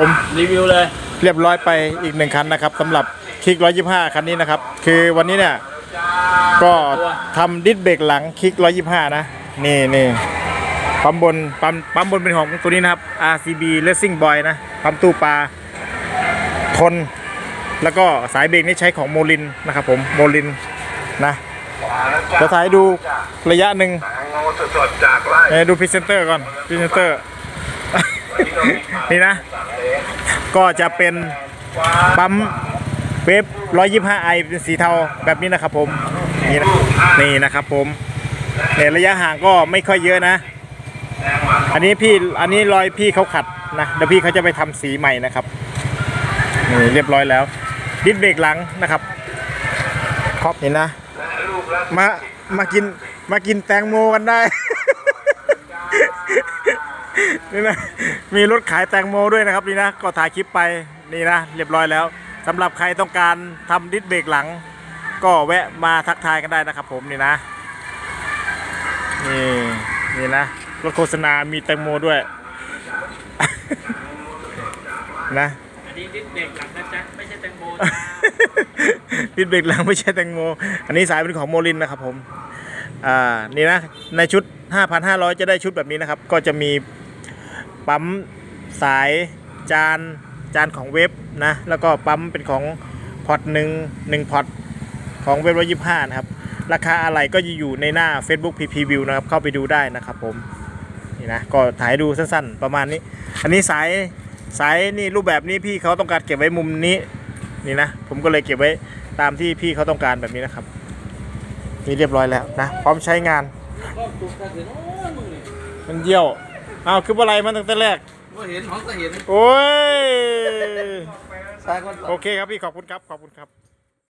ผมรีวิวเลยเรียบร้อยไปอีกหนึ่งคันนะครับสำหรับคลิก 125 คันนี้นะครับ คือวันนี้เนี่ย ก็ทำดิสเบรกหลังคลิก 125 นะ นี่นี่ปั๊มบนปั๊มปั๊มบนเป็นของตัวนี้นะครับ RCB Racing Boy นะปั๊มตู้ปลาทน แล้วก็สายเบรกนี่ใช้ของโมลินนะครับผมโมลินนะจะถ่ายให้ดูระยะหนึ่งแตงโมสดๆจากไร่เอ้ยดูพรีเซนเตอร์ก่อนพรีเซนเตอร์ นี่นะ ก็จะเป็นปั๊มเวฟ125ไอเป็นสีเทาแบบนี้นะครับผมนี่นะนี่นะครับผมเนี่ยระยะห่างก็ไม่ค่อยเยอะนะ อันนี้พี่อันนี้รอยพี่เขาขัดนะเดี๋ยวพี่เขาจะไปทำสีใหม่นะครับนี่เรียบร้อยแล้ว ดิสเบรกหลังนะครับครอบนี่นะ มามากินมากินแตงโมกันได้นี่นะ มีรถขายแตงโมด้วยนะครับนี่นะก็ถ่ายคลิปไปนี่นะเรียบร้อยแล้วสำหรับใครต้องการทำดิสเบรกหลัง ก็แวะมาทักทายกันได้นะครับ ผมนี่นะนี่นี่นะรถโฆษณามีแตงโมด้วยนะอันนี้ดิสเบรกหลังนะจ๊ะไม่ใช่แตงโมดิสเบรกหลังไม่ใช่แตงโม อันนี้สายเป็นของโมลินนะครับผมอ่านี่นะในชุด 5,500 จะได้ชุดแบบนี้นะครับ ก็จะมี ปั๊มสายจานจานของเว็บนะแล้วก็ปั๊มเป็นของพอร์ตหนึ่งหนึ่งพอร์ตของเว็บร้อยยี่ห้านะครับ ราคาอะไรก็จะอยู่ในหน้า Facebook PP View นะครับเข้าไปดูได้นะครับผมนี่นะก็ถ่ายดูสั้นๆ ประมาณนี้ อันนี้สายสายนี่รูปแบบนี้พี่เขาต้องการเก็บไว้มุมนี้นี่นะผมก็เลยเก็บไว้ตามที่พี่เขาต้องการแบบนี้นะครับนี่เรียบร้อยแล้วนะพร้อมใช้งานมันเยี่ยว อ้าวคืออะไรมาตั้งแต่แรก ว่าเห็นของก็เห็น โอ้ยซ้ายคนโอเคครับพี่ขอบคุณครับ ขอบคุณครับ